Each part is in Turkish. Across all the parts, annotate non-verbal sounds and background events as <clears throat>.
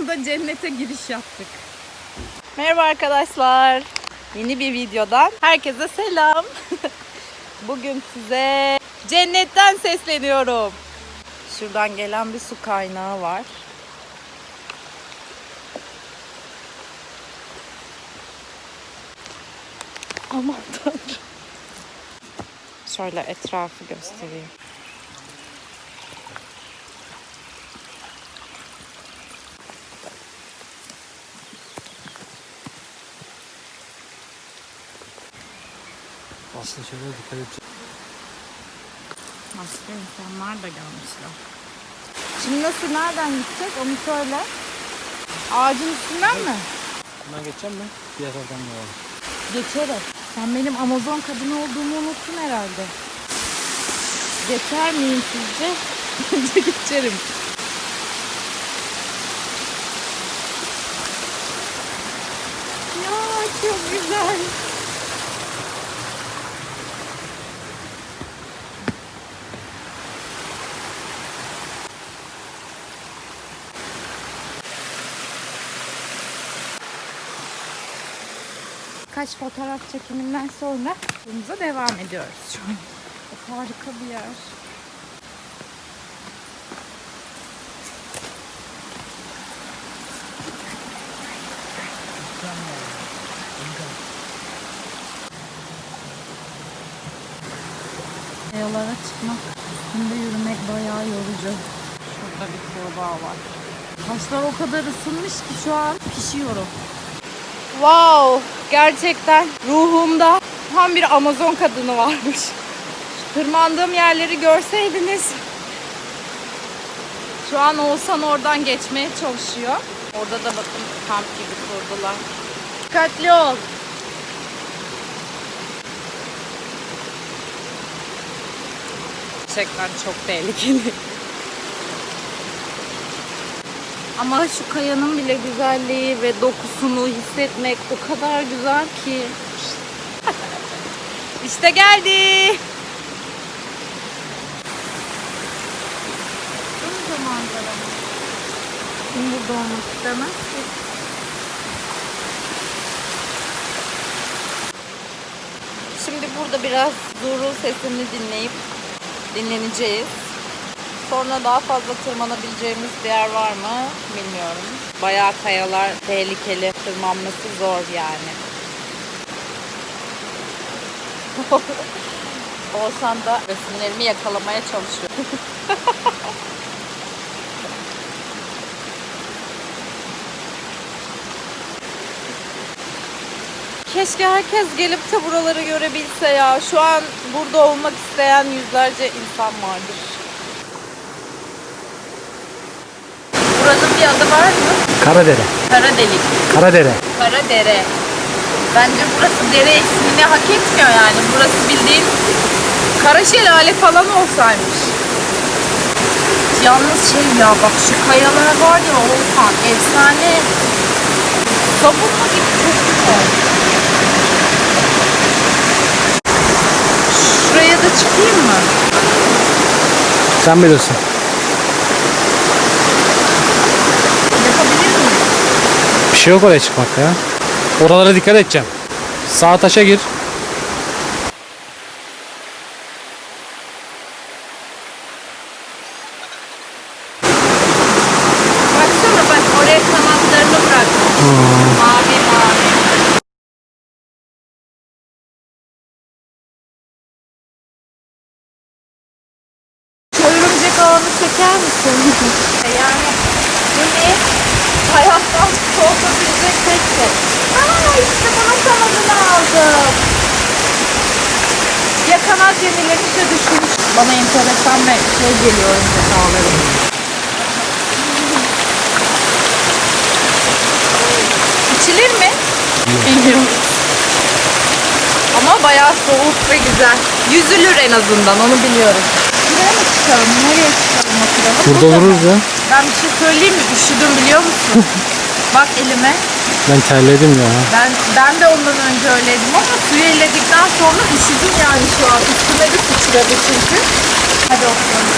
anda cennete giriş yaptık. Merhaba arkadaşlar. Yeni bir videodan herkese selam. <laughs> Bugün size cennetten sesleniyorum. Şuradan gelen bir su kaynağı var. Aman tanrım. Şöyle etrafı göstereyim. Aslında şeylere dikkat edeceğim. Başka insanlar da gelmişler. Şimdi nasıl nereden gidecek onu söyle. Ağacın üstünden mi? Bundan geçeceğim mi? Diğer taraftan da var. Geçerim. Sen benim Amazon kadını olduğumu unuttun herhalde. Geçer miyim sizce? <laughs> Bence geçerim. Ya çok güzel. Kaç fotoğraf çekiminden sonra yolumuza devam ediyoruz şu an. Çok harika bir yer. Kayalara çıkmak, üstünde yürümek bayağı yorucu. Şurada bir kurbağa var. Taşlar o kadar ısınmış ki şu an pişiyorum. Wow! Gerçekten ruhumda tam bir Amazon kadını varmış. Tırmandığım yerleri görseydiniz. Şu an Oğuzhan oradan geçmeye çalışıyor. Orada da bakın kamp gibi kurdular. Dikkatli ol. Gerçekten çok tehlikeli. Ama şu kayanın bile güzelliği ve dokusunu hissetmek o kadar güzel ki. işte geldi. Bunca manzara mı? Burada olmak istemez ki? Şimdi burada biraz Zuru sesini dinleyip dinleneceğiz. Sonra daha fazla tırmanabileceğimiz bir yer var mı bilmiyorum. Bayağı kayalar tehlikeli. Tırmanması zor yani. <laughs> Oğuzhan da resimlerimi yakalamaya çalışıyor. <laughs> Keşke herkes gelip de buraları görebilse ya. Şu an burada olmak isteyen yüzlerce insan vardır. Bir adı var mı? Karadere. Karadelik. Karadere. Karadere. Bence burası dere ismini hak etmiyor yani. Burası bildiğin kara şelale falan olsaymış. Yalnız şey ya bak şu kayalar var ya Oğuzhan efsane. Sabunla gibi çok güzel. Şuraya da çıkayım mı? Sen bilirsin. Yapabilir miyim? Bir şey yok oraya çıkmakta ya. Oralara dikkat edeceğim. Sağ taşa gir. Baksana bak oraya kanatlarını bırakmış. Mavi mavi. Şu örümcek ağını çeker misin? yani beni hayattan soğutabilecek tek şey. Aa işte bunun kanadını aldım. Ya kanat yenilemiş ya düşmüş. Bana enteresan ve şey geliyor örümcek ağları. İçilir mi? Bilmiyorum. Ama bayağı soğuk ve güzel. Yüzülür en azından onu biliyorum. Buraya mı çıkalım? Nereye çıkalım oturalım? Burada oluruz ya. Ben bir şey söyleyeyim mi? Üşüdüm biliyor musun? <laughs> Bak elime. Ben terledim ya. Ben ben de ondan önce öyleydim ama suyu elledikten sonra üşüdüm yani şu an. Üstüme de sıçradı çünkü. Hadi oturalım.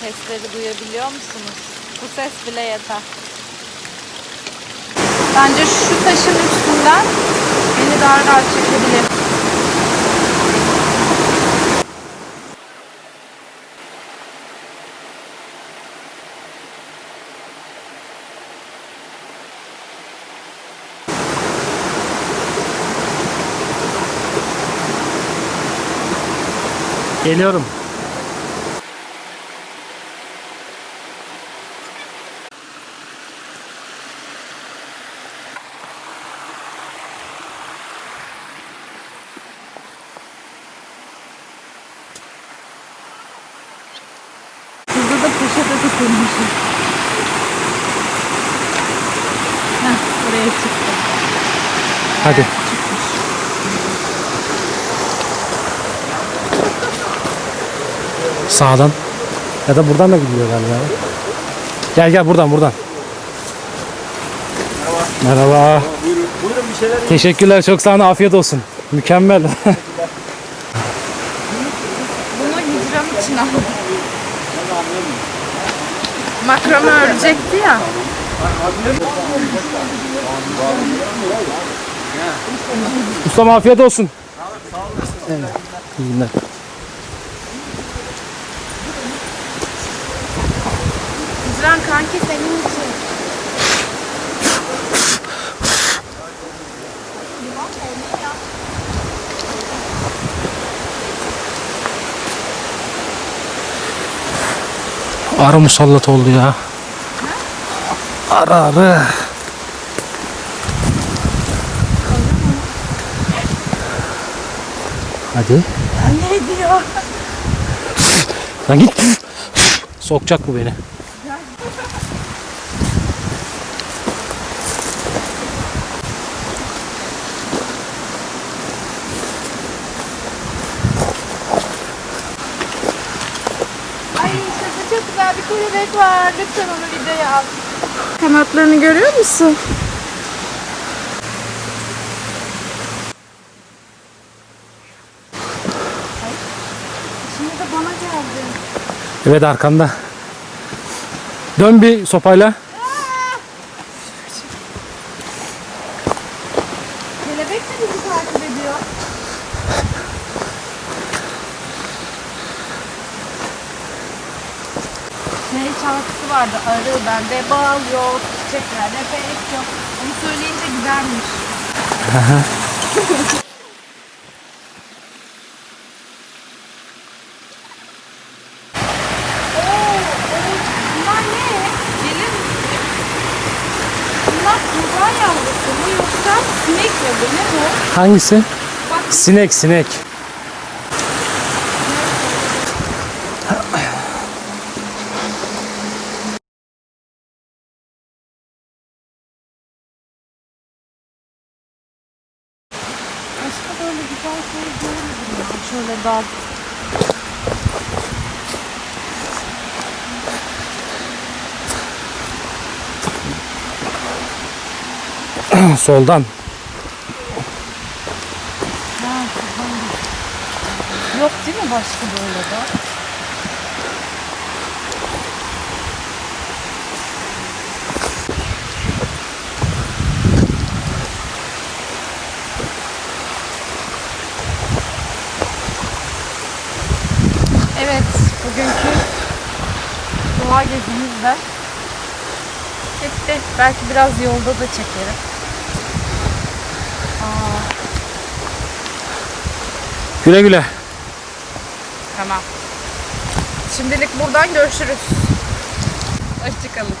Sesleri duyabiliyor musunuz? Bu ses bile yeter. Bence şu taşın üstünden beni daha rahat çekebilir. Geliyorum. Hadi. Sağdan. Ya da buradan da gidiyor galiba. Gel gel buradan buradan. Merhaba. Buyurun, buyurun bir şeyler. Teşekkürler çok sağ olun afiyet olsun. Mükemmel. <laughs> Bunu hicram için aldım. Makrame örecekti ya. Ustam afiyet olsun. Evet. İyi günler. Hicran kanki senin için. Arı musallat oldu ya. Arı arı. Hadi. Ne diyor? Lan git. Sokacak bu beni. Ay şurada çok güzel bir kelebek var. Lütfen onu videoya al. Kanatlarını görüyor musun? Ay, Şimdi de bana geldi. Evet arkanda. Dön bir sopayla. Kelebek de bizi takip ediyor. Şey şarkısı vardı. Arı bende bal yok, çiçeklerde pek yok. Onu söyleyince güzelmiş. <laughs> Ne bu? Hangisi? Bak Sinek sinek. Başka böyle güzel şey görmedim. Şöyle dal. <clears throat> Soldan. Yok değil mi başka böyle de? Evet, bugünkü doğa gezimiz de bitti. Belki biraz yolda da çekerim. Aa, Güle güle. Tamam. Şimdilik buradan görüşürüz. Hoşçakalın.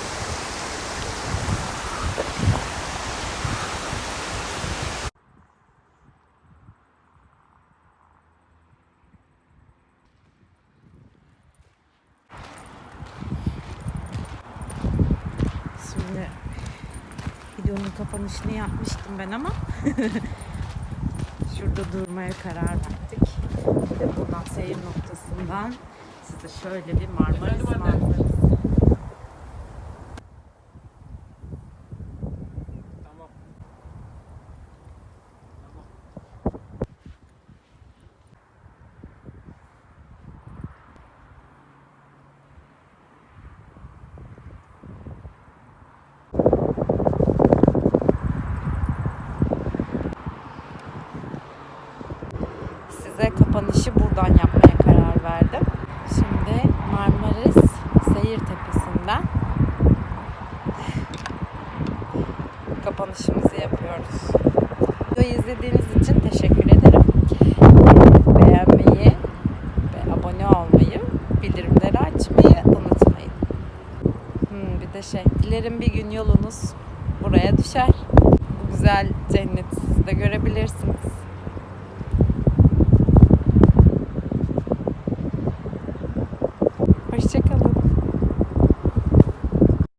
Şimdi videonun kapanışını yapmıştım ben ama <laughs> şurada durmaya karar verdik. Bir de buradan seyir balkondan size şöyle bir Marmaris manzarası. kapanışı buradan yapmaya kapanışımızı yapıyoruz. Videoyu izlediğiniz için teşekkür ederim. Beğenmeyi ve abone olmayı, bildirimleri açmayı unutmayın. Hmm, bir de şey, dilerim bir gün yolunuz buraya düşer. Bu güzel cenneti siz de görebilirsiniz.